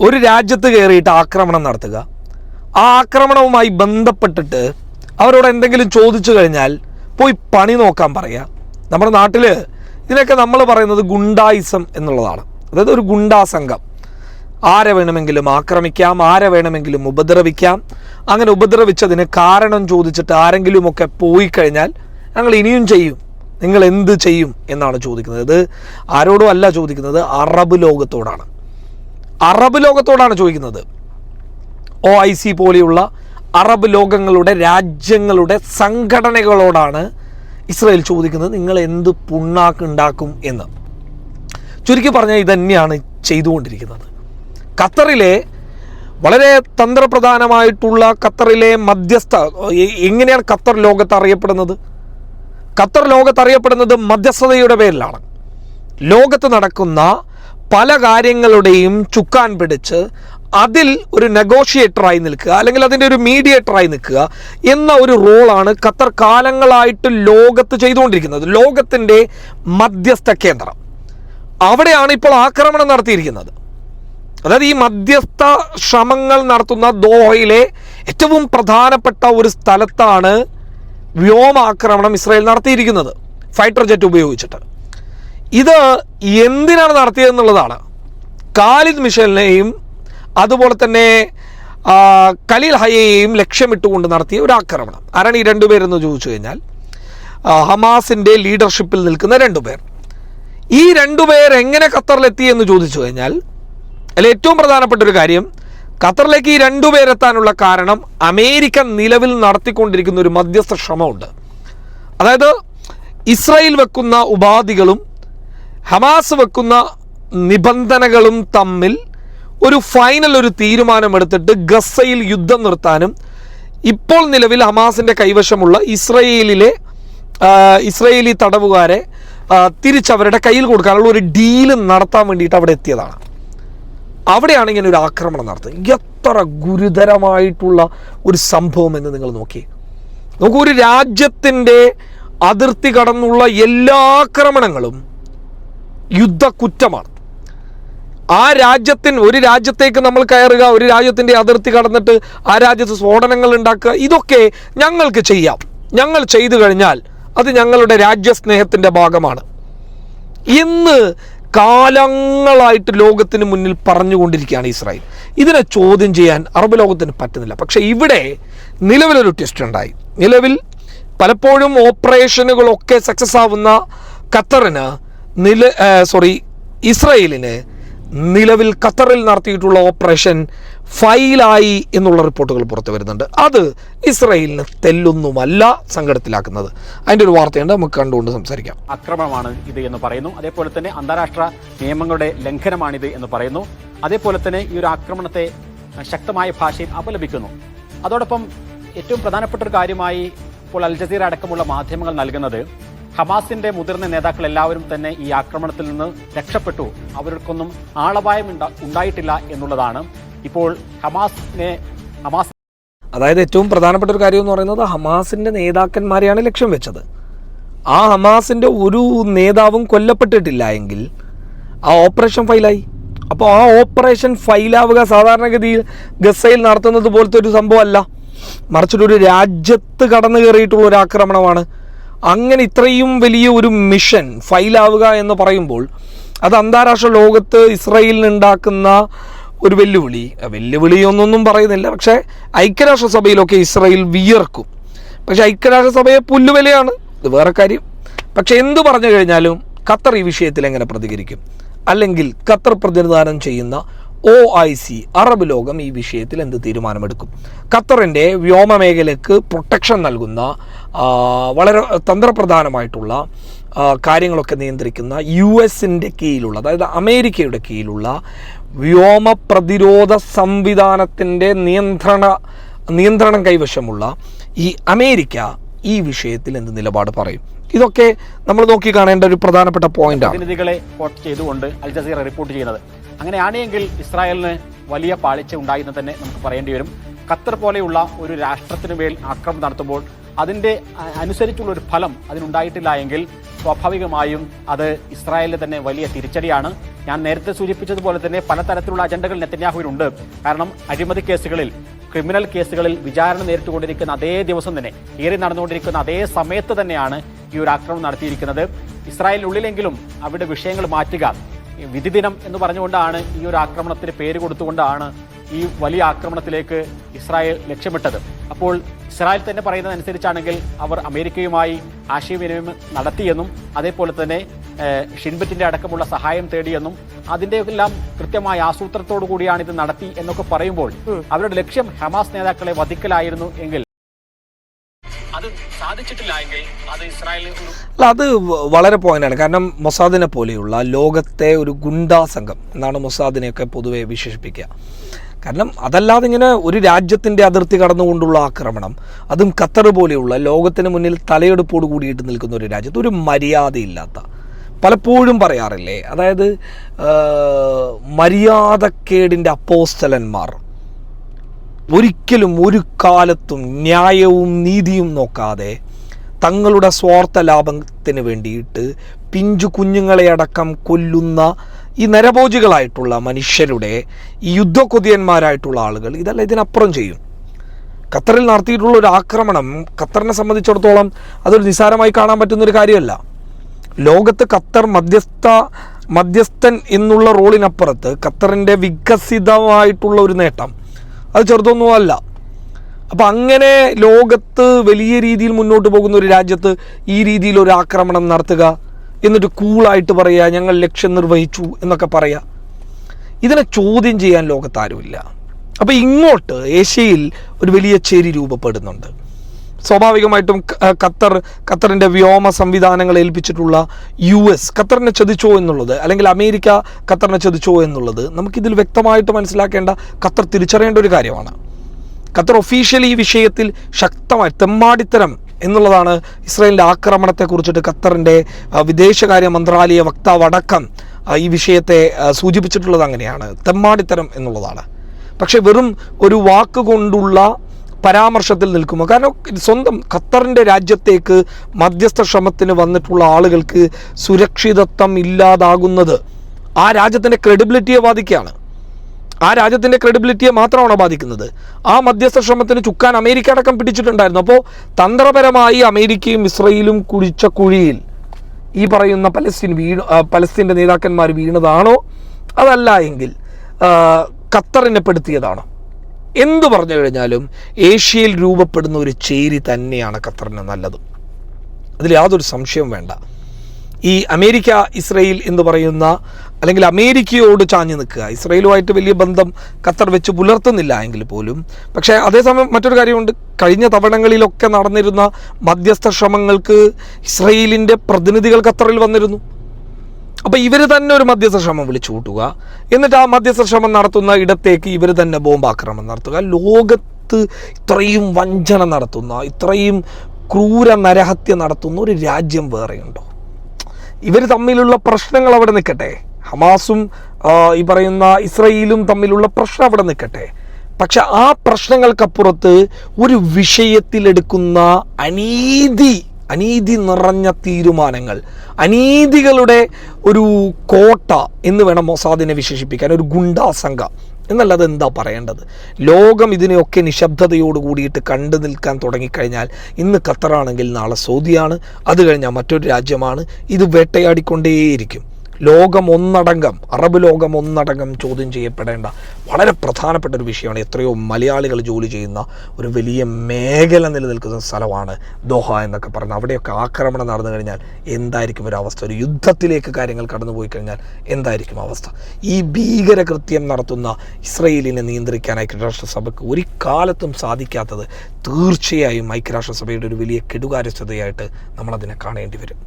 ഒരു രാജ്യത്ത് കയറിയിട്ട് ആക്രമണം നടത്തുക. ആ ആക്രമണവുമായി ബന്ധപ്പെട്ടിട്ട് അവരോട് എന്തെങ്കിലും ചോദിച്ചു കഴിഞ്ഞാൽ പോയി പണി നോക്കാൻ പറയുക. നമ്മുടെ നാട്ടിൽ ഇതിനൊക്കെ നമ്മൾ പറയുന്നത് ഗുണ്ടായിസം എന്നുള്ളതാണ്. അതായത് ഒരു ഗുണ്ടാസംഘം. ആരെ വേണമെങ്കിലും ആക്രമിക്കാം ആരെ വേണമെങ്കിലും ഉപദ്രവിക്കാം. അങ്ങനെ ഉപദ്രവിച്ചതിന് കാരണം ചോദിച്ചിട്ട് ആരെങ്കിലുമൊക്കെ പോയി കഴിഞ്ഞാൽ ഞങ്ങൾ ഇനിയും ചെയ്യും. നിങ്ങൾ എന്ത് ചെയ്യും എന്നാണ് ചോദിക്കുന്നത്. ഇത് ആരോടും അല്ല ചോദിക്കുന്നത് അറബ് ലോകത്തോടാണ്. അറബ് ലോകത്തോടാണ് ചോദിക്കുന്നത്. ഒ ഐ സി പോലെയുള്ള അറബ് ലോകങ്ങളുടെ രാജ്യങ്ങളുടെ സംഘടനകളോടാണ് ഇസ്രായേൽ ചോദിക്കുന്നത് നിങ്ങൾ എന്ത് പുണ്ണാക്കുണ്ടാക്കും എന്ന്. ചുരുക്കി പറഞ്ഞാൽ ഇതന്നെയാണ് ചെയ്തുകൊണ്ടിരിക്കുന്നത്. ഖത്തറിലെ വളരെ തന്ത്രപ്രധാനമായിട്ടുള്ള ഖത്തറിലെ മധ്യസ്ഥ എങ്ങനെയാണ് ഖത്തർ ലോകത്ത് അറിയപ്പെടുന്നത്? ഖത്തർ ലോകത്ത് അറിയപ്പെടുന്നത് മധ്യസ്ഥതയുടെ പേരിലാണ്. ലോകത്ത് നടക്കുന്ന പല കാര്യങ്ങളുടെയും ചുക്കാൻ പിടിച്ച് അതിൽ ഒരു നെഗോഷിയേറ്ററായി നിൽക്കുക അല്ലെങ്കിൽ അതിന്റെ ഒരു മീഡിയേറ്ററായി നിൽക്കുക എന്ന ഒരു റോളാണ് ഖത്തർ കാലങ്ങളായിട്ട് ലോകത്ത് ചെയ്തുകൊണ്ടിരിക്കുന്നത് ലോകത്തിന്റെ മധ്യസ്ഥ കേന്ദ്രം. അവിടെയാണ് ഇപ്പോൾ ആക്രമണം നടത്തിയിരിക്കുന്നത്. അതായത് ഈ മധ്യസ്ഥ ശ്രമങ്ങൾ നടത്തുന്ന ദോഹയിലെ ഏറ്റവും പ്രധാനപ്പെട്ട ഒരു സ്ഥലത്താണ് വ്യോമാക്രമണം ഇസ്രായേൽ നടത്തിയിരിക്കുന്നത് ഫൈറ്റർ ജെറ്റ് ഉപയോഗിച്ചിട്ട്. ഇത് എന്തിനാണ് നടത്തിയതെന്നുള്ളതാണ്. കാലിദ് മിഷലിനെയും അതുപോലെ തന്നെ കലീൽ ഹയയെയും ലക്ഷ്യമിട്ടുകൊണ്ട് നടത്തിയ ഒരു ആക്രമണം. ആരാണ് ഈ രണ്ടുപേരെന്ന് ചോദിച്ചു കഴിഞ്ഞാൽ ഹമാസിന്റെ ലീഡർഷിപ്പിൽ നിൽക്കുന്ന രണ്ടുപേർ ഈ രണ്ടുപേർ എങ്ങനെ ഖത്തറിലെത്തി എന്ന് ചോദിച്ചു കഴിഞ്ഞാൽ അതിൽ ഏറ്റവും പ്രധാനപ്പെട്ട ഒരു കാര്യം ഖത്തറിലേക്ക് ഈ രണ്ടുപേരെത്താനുള്ള കാരണം അമേരിക്ക നിലവിൽ നടത്തിക്കൊണ്ടിരിക്കുന്ന ഒരു മധ്യസ്ഥ ശ്രമമുണ്ട്. അതായത് ഇസ്രായേൽ വെക്കുന്ന ഉപാധികളും ഹമാസ് വെക്കുന്ന നിബന്ധനകളും തമ്മിൽ ഒരു ഫൈനൽ ഒരു തീരുമാനമെടുത്തിട്ട് ഗസയിൽ യുദ്ധം നിർത്താനും ഇപ്പോൾ നിലവിൽ ഹമാസിന്റെ കൈവശമുള്ള ഇസ്രയേലിലെ ഇസ്രയേലി തടവുകാരെ തിരിച്ചവരുടെ കയ്യിൽ കൊടുക്കാനുള്ള ഒരു ഡീൽ നടത്താൻ വേണ്ടിയിട്ട് അവിടെ എത്തിയതാണ്. അവിടെയാണ് ഇങ്ങനെ ഒരു ആക്രമണം നടത്തുന്നത് എത്ര ഗുരുതരമായിട്ടുള്ള ഒരു സംഭവം എന്ന് നിങ്ങൾ നോക്കി. നോക്കൂ ഒരു രാജ്യത്തിന്റെ അതിർത്തി കടന്നുള്ള എല്ലാ ആക്രമണങ്ങളും യുദ്ധക്കുറ്റമാണ്. ആ രാജ്യത്തിന് ഒരു രാജ്യത്തേക്ക് നമ്മൾ കയറുക ഒരു രാജ്യത്തിന്റെ അതിർത്തി കടന്നിട്ട് ആ രാജ്യത്ത് സ്ഫോടനങ്ങൾ ഉണ്ടാക്കുക ഇതൊക്കെ ഞങ്ങൾക്ക് ചെയ്യാം. ഞങ്ങൾ ചെയ്തു കഴിഞ്ഞാൽ അത് ഞങ്ങളുടെ രാജ്യസ്നേഹത്തിന്റെ ഭാഗമാണ്. ഇന്ന് കാലങ്ങളായിട്ട് ലോകത്തിന് മുന്നിൽ പറഞ്ഞുകൊണ്ടിരിക്കുകയാണ് ഇസ്രായേൽ. ഇതിനെ ചോദ്യം ചെയ്യാൻ അറബ് ലോകത്തിന് പറ്റുന്നില്ല. പക്ഷേ ഇവിടെ നിലവിലൊരു ട്വിസ്റ്റ് ഉണ്ടായി. നിലവിൽ പലപ്പോഴും ഓപ്പറേഷനുകളൊക്കെ സക്സസ് ആവുന്ന ഖത്തറിന് നില സോറി ഇസ്രയേലിന് നിലവിൽ ഖത്തറിൽ നടത്തിയിട്ടുള്ള ഓപ്പറേഷൻ ഫൈലായി എന്നുള്ള റിപ്പോർട്ടുകൾ പുറത്തു വരുന്നുണ്ട്. അത് ഇസ്രയേലിന് തെല്ലൊന്നുമല്ല സങ്കടത്തിലാക്കുന്നത്. അതിന്റെ ഒരു വാർത്തയുണ്ട് നമുക്ക് കണ്ടുകൊണ്ട് സംസാരിക്കാം. അക്രമമാണ് ഇത് എന്ന് പറയുന്നു. അതേപോലെ തന്നെ അന്താരാഷ്ട്ര നിയമങ്ങളുടെ ലംഘനമാണിത് എന്ന് പറയുന്നു. അതേപോലെ തന്നെ ഈ ഒരു ആക്രമണത്തെ ശക്തമായ ഭാഷയിൽ അപലപിക്കുന്നു. അതോടൊപ്പം ഏറ്റവും പ്രധാനപ്പെട്ട ഒരു കാര്യമായി ഇപ്പോൾ അൽ ജസീറ അടക്കമുള്ള മാധ്യമങ്ങൾ നൽകുന്നത് ഹമാസിന്റെ മുതിർന്ന നേതാക്കൾ എല്ലാവരും തന്നെ ഈ ആക്രമണത്തിൽ നിന്ന് രക്ഷപ്പെട്ടു. അവർക്കൊന്നും ആളപായം ഉണ്ടായിട്ടില്ല എന്നുള്ളതാണ്. ഇപ്പോൾ ഹമാസിനെ ഹമാസ് അതായത് ഏറ്റവും പ്രധാനപ്പെട്ട ഒരു കാര്യം എന്ന് പറയുന്നത് ഹമാസിന്റെ നേതാക്കന്മാരെയാണ് ലക്ഷ്യം വെച്ചത്. ആ ഹമാസിന്റെ ഒരു നേതാവും കൊല്ലപ്പെട്ടിട്ടില്ല എങ്കിൽ ആ ഓപ്പറേഷൻ ഫൈലായി അപ്പോൾ ആ ഓപ്പറേഷൻ ഫൈലാവുക സാധാരണഗതിയിൽ ഗസയിൽ നടത്തുന്നത് പോലത്തെ ഒരു സംഭവമല്ല. മറിച്ചൊരു രാജ്യത്ത് കടന്നു കയറിയിട്ടുള്ള ഒരു ആക്രമണമാണ് അങ്ങനെ ഇത്രയും വലിയ ഒരു മിഷൻ ഫൈലാവുക എന്ന് പറയുമ്പോൾ അത് അന്താരാഷ്ട്ര ലോകത്ത് ഇസ്രയേലിന് ഉണ്ടാക്കുന്ന ഒരു വെല്ലുവിളി. വെല്ലുവിളി ഒന്നൊന്നും പറയുന്നില്ല. പക്ഷേ ഐക്യരാഷ്ട്രസഭയിലൊക്കെ ഇസ്രയേൽ വിയർക്കും. പക്ഷേ ഐക്യരാഷ്ട്രസഭയെ പുല്ലുവിലയാണ്. ഇത് വേറെ കാര്യം. പക്ഷേ എന്ത് പറഞ്ഞു കഴിഞ്ഞാലും ഖത്തർ ഈ വിഷയത്തിൽ എങ്ങനെ പ്രതികരിക്കും? അല്ലെങ്കിൽ ഖത്തർ പ്രതിനിധാനം ചെയ്യുന്ന ഒ ഐ സി അറബ് ലോകം ഈ വിഷയത്തിൽ എന്ത് തീരുമാനമെടുക്കും? ഖത്തറിന്റെ വ്യോമ മേഖലയ്ക്ക് പ്രൊട്ടക്ഷൻ നൽകുന്ന വളരെ തന്ത്രപ്രധാനമായിട്ടുള്ള കാര്യങ്ങളൊക്കെ നിയന്ത്രിക്കുന്ന യു എസിന്റെ കീഴിലുള്ള അതായത് അമേരിക്കയുടെ കീഴിലുള്ള വ്യോമ പ്രതിരോധ സംവിധാനത്തിന്റെ നിയന്ത്രണ നിയന്ത്രണം കൈവശമുള്ള ഈ അമേരിക്ക ഈ വിഷയത്തിൽ എന്ത് നിലപാട് പറയും? ഇതൊക്കെ നമ്മൾ നോക്കി കാണേണ്ട ഒരു പ്രധാനപ്പെട്ട പോയിന്റ് പ്രതിനിധികളെ ചെയ്തുകൊണ്ട് അൽ ജസീറ റിപ്പോർട്ട് ചെയ്യുന്നത്. അങ്ങനെയാണെങ്കിൽ ഇസ്രായേലിന് വലിയ പാളിച്ച ഉണ്ടായെന്ന് തന്നെ നമുക്ക് പറയേണ്ടി വരും. ഖത്തർ പോലെയുള്ള ഒരു രാഷ്ട്രത്തിന് മേൽ ആക്രമണം നടത്തുമ്പോൾ അതിന്റെ അനുസരിച്ചുള്ള ഒരു ഫലം അതിനുണ്ടായിട്ടില്ല എങ്കിൽ സ്വാഭാവികമായും അത് ഇസ്രായേലിന് തന്നെ വലിയ തിരിച്ചടിയാണ്. ഞാൻ നേരത്തെ സൂചിപ്പിച്ചതുപോലെ തന്നെ പലതരത്തിലുള്ള അജണ്ടകൾ നെത്തന്യാഹുവിനുണ്ട് കാരണം അഴിമതി കേസുകളിൽ ക്രിമിനൽ കേസുകളിൽ വിചാരണ നേരിട്ടുകൊണ്ടിരിക്കുന്ന അതേ ദിവസം തന്നെ ഏറി നടന്നുകൊണ്ടിരിക്കുന്ന അതേ സമയത്ത് തന്നെയാണ് ഈ ഒരു ആക്രമണം നടത്തിയിരിക്കുന്നത്. ഇസ്രായേലിനുള്ളിലെങ്കിലും അവിടെ വിഷയങ്ങൾ മാറ്റുക. വിധി ദിനം എന്ന് പറഞ്ഞുകൊണ്ടാണ് ഈ ഒരു ആക്രമണത്തിന് പേര് കൊടുത്തുകൊണ്ടാണ് ഈ വലിയ ആക്രമണത്തിലേക്ക് ഇസ്രായേൽ ലക്ഷ്യമിട്ടത്. അപ്പോൾ ഇസ്രായേൽ തന്നെ പറയുന്നതനുസരിച്ചാണെങ്കിൽ അവർ അമേരിക്കയുമായി ആശയവിനിമയം നടത്തിയെന്നും അതേപോലെ തന്നെ ഷിൻബറ്റിന്റെ അടക്കമുള്ള സഹായം തേടിയെന്നും അതിന്റെ എല്ലാം കൃത്യമായ ആസൂത്രത്തോടു കൂടിയാണ് ഇത് നടത്തി എന്നൊക്കെ പറയുമ്പോൾ അവരുടെ ലക്ഷ്യം ഹമാസ് നേതാക്കളെ വധിക്കലായിരുന്നു എങ്കിൽ സാധിച്ചിട്ടില്ല അല്ല അത് വളരെ പോയിന്റാണ്. കാരണം മൊസാദിനെ പോലെയുള്ള ലോകത്തെ ഒരു ഗുണ്ടാ സംഘം എന്നാണ് മൊസാദിനെയൊക്കെ പൊതുവെ വിശേഷിപ്പിക്കുക. കാരണം അതല്ലാതെ ഇങ്ങനെ ഒരു രാജ്യത്തിന്റെ അതിർത്തി കടന്നുകൊണ്ടുള്ള ആക്രമണം അതും ഖത്തർ പോലെയുള്ള ലോകത്തിന് മുന്നിൽ തലയെടുപ്പോട് കൂടിയിട്ട് നിൽക്കുന്ന ഒരു രാജ്യത്ത് ഒരു മര്യാദയില്ലാത്ത പലപ്പോഴും പറയാറില്ലേ അതായത് മര്യാദക്കേടിന്റെ അപ്പോസ്തലന്മാർ ഒരിക്കലും ഒരു കാലത്തും ന്യായവും നീതിയും നോക്കാതെ തങ്ങളുടെ സ്വാർത്ഥ ലാഭത്തിന് വേണ്ടിയിട്ട് പിഞ്ചു കുഞ്ഞുങ്ങളെ അടക്കം കൊല്ലുന്ന ഈ നരഭോജികളായിട്ടുള്ള മനുഷ്യരുടെ ഈ യുദ്ധക്കൊതിയന്മാരായിട്ടുള്ള ആളുകൾ ഇതെല്ലാം ഇതിനപ്പുറം ചെയ്യും. ഖത്തറിൽ നടത്തിയിട്ടുള്ള ഒരു ആക്രമണം ഖത്തറിനെ സംബന്ധിച്ചിടത്തോളം അതൊരു നിസ്സാരമായി കാണാൻ പറ്റുന്നൊരു കാര്യമല്ല. ലോകത്ത് ഖത്തർ മധ്യസ്ഥ മധ്യസ്ഥൻ എന്നുള്ള റോളിനപ്പുറത്ത് ഖത്തറിന്റെ വികസിതമായിട്ടുള്ള ഒരു നേട്ടം അത് ചെറുതൊന്നും അല്ല അപ്പം അങ്ങനെ ലോകത്ത് വലിയ രീതിയിൽ മുന്നോട്ട് പോകുന്ന ഒരു രാജ്യത്ത് ഈ രീതിയിൽ ഒരു ആക്രമണം നടത്തുക എന്നിട്ട് കൂളായിട്ട് പറയുക ഞങ്ങൾ ലക്ഷ്യം നിർവഹിച്ചു എന്നൊക്കെ പറയുക. ഇതിനെ ചോദ്യം ചെയ്യാൻ ലോകത്താരുമില്ല അപ്പോൾ ഇങ്ങോട്ട് ഏഷ്യയിൽ ഒരു വലിയ ചേരി രൂപപ്പെടുന്നുണ്ട്. സ്വാഭാവികമായിട്ടും ഖത്തർ ഖത്തറിന്റെ വ്യോമ സംവിധാനങ്ങൾ ഏൽപ്പിച്ചിട്ടുള്ള യു എസ് ഖത്തറിനെ ചതിച്ചോ എന്നുള്ളത് അല്ലെങ്കിൽ അമേരിക്ക ഖത്തറിനെ ചതിച്ചോ എന്നുള്ളത് നമുക്കിതിൽ വ്യക്തമായിട്ട് മനസ്സിലാക്കേണ്ട ഖത്തർ തിരിച്ചറിയേണ്ട ഒരു കാര്യമാണ്. ഖത്തർ ഒഫീഷ്യലി ഈ വിഷയത്തിൽ ശക്തമായി തെമ്മാടിത്തരം എന്നുള്ളതാണ് ഇസ്രായേലിന്റെ ആക്രമണത്തെ കുറിച്ചിട്ട് ഖത്തറിന്റെ വിദേശകാര്യ മന്ത്രാലയ വക്താവ് അടക്കം ഈ വിഷയത്തെ സൂചിപ്പിച്ചിട്ടുള്ളത് അങ്ങനെയാണ്. തെമ്മാടിത്തരം എന്നുള്ളതാണ്. പക്ഷേ വെറും ഒരു വാക്കുകൊണ്ടുള്ള പരാമർശത്തിൽ നിൽക്കുമോ? കാരണം സ്വന്തം ഖത്തറിന്റെ രാജ്യത്തേക്ക് മധ്യസ്ഥ ശ്രമത്തിന് വന്നിട്ടുള്ള ആളുകൾക്ക് സുരക്ഷിതത്വം ഇല്ലാതാകുന്നത് ആ രാജ്യത്തിന്റെ ക്രെഡിബിലിറ്റിയെ ബാധിക്കുകയാണ്. ആ രാജ്യത്തിന്റെ ക്രെഡിബിലിറ്റിയെ മാത്രമാണോ ബാധിക്കുന്നത്? ആ മധ്യസ്ഥ ശ്രമത്തിന് ചുക്കാൻ അമേരിക്ക അടക്കം പിടിച്ചിട്ടുണ്ടായിരുന്നു. അപ്പോൾ തന്ത്രപരമായി അമേരിക്കയും ഇസ്രയേലും കുഴിച്ച കുഴിയിൽ ഈ പറയുന്ന പലസ്തീൻ വീണ് പലസ്തീന്റെ നേതാക്കന്മാർ വീണതാണോ? അതല്ല എങ്കിൽ ഖത്തറിനെ പെടുത്തിയതാണോ? എന്തു പറഞ്ഞു കഴിഞ്ഞാലും ഏഷ്യയിൽ രൂപപ്പെടുന്ന ഒരു ചേരി തന്നെയാണ് ഖത്തറിന് നല്ലത്. അതിൽ യാതൊരു സംശയവും വേണ്ട. ഈ അമേരിക്ക ഇസ്രയേൽ എന്ന് പറയുന്ന അല്ലെങ്കിൽ അമേരിക്കയോട് ചാഞ്ഞു നിൽക്കുക ഇസ്രയേലുമായിട്ട് വലിയ ബന്ധം ഖത്തർ വെച്ച് പുലർത്തുന്നില്ല എങ്കിൽ പോലും. പക്ഷേ അതേസമയം മറ്റൊരു കാര്യമുണ്ട്. കഴിഞ്ഞ തവണകളിലൊക്കെ നടന്നിരുന്ന മധ്യസ്ഥ ശ്രമങ്ങൾക്ക് ഇസ്രയേലിന്റെ പ്രതിനിധികൾ ഖത്തറിൽ വന്നിരുന്നു. അപ്പോൾ ഇവർ തന്നെ ഒരു മധ്യസ്ഥ ശ്രമം വിളിച്ചു കൂട്ടുക എന്നിട്ട് ആ മധ്യസ്ഥ ശ്രമം നടത്തുന്ന ഇടത്തേക്ക് ഇവർ തന്നെ ബോംബാക്രമണം നടത്തുക. ലോകത്ത് ഇത്രയും വഞ്ചന നടത്തുന്ന ഇത്രയും ക്രൂര നരഹത്യ നടത്തുന്ന ഒരു രാജ്യം വേറെയുണ്ടോ? ഇവർ തമ്മിലുള്ള പ്രശ്നങ്ങൾ അവിടെ നിൽക്കട്ടെ. ഹമാസും ഈ പറയുന്ന ഇസ്രയേലും തമ്മിലുള്ള പ്രശ്നം അവിടെ നിൽക്കട്ടെ. പക്ഷെ ആ പ്രശ്നങ്ങൾക്കപ്പുറത്ത് ഒരു വിഷയത്തിലെടുക്കുന്ന അനീതി അനീതി നിറഞ്ഞ തീരുമാനങ്ങൾ അനീതികളുടെ ഒരു കോട്ട എന്ന് വേണം മൊസാദിനെ വിശേഷിപ്പിക്കാൻ ഒരു ഗുണ്ടാസംഘ. സംഘം എന്താ പറയേണ്ടത്? ലോകം ഇതിനെയൊക്കെ നിശബ്ദതയോട് കൂടിയിട്ട് കണ്ടു നിൽക്കാൻ തുടങ്ങിക്കഴിഞ്ഞാൽ ഇന്ന് ഖത്തറാണെങ്കിൽ നാളെ സൗദിയാണ് അത് കഴിഞ്ഞാൽ മറ്റൊരു രാജ്യമാണ് ഇത് വേട്ടയാടിക്കൊണ്ടേയിരിക്കും. ലോകം ഒന്നടങ്കം അറബ് ലോകം ഒന്നടങ്കം ചോദ്യം ചെയ്യപ്പെടേണ്ട വളരെ പ്രധാനപ്പെട്ട ഒരു വിഷയമാണ് എത്രയോ മലയാളികൾ ജോലി ചെയ്യുന്ന ഒരു വലിയ മേഖല നിലനിൽക്കുന്ന സ്ഥലമാണ് ദോഹ എന്നൊക്കെ പറഞ്ഞാൽ അവിടെയൊക്കെ ആക്രമണം നടന്നു കഴിഞ്ഞാൽ എന്തായിരിക്കും ഒരു അവസ്ഥ? ഒരു യുദ്ധത്തിലേക്ക് കാര്യങ്ങൾ കടന്നുപോയി കഴിഞ്ഞാൽ എന്തായിരിക്കും അവസ്ഥ? ഈ ഭീകരകൃത്യം നടത്തുന്ന ഇസ്രയേലിനെ നിയന്ത്രിക്കാൻ ഐക്യരാഷ്ട്രസഭയ്ക്ക് ഒരു കാലത്തും സാധിക്കാത്തത് തീർച്ചയായും ഐക്യരാഷ്ട്രസഭയുടെ ഒരു വലിയ കെടുകാര്യസ്ഥതയായിട്ട് നമ്മളതിനെ കാണേണ്ടി വരും.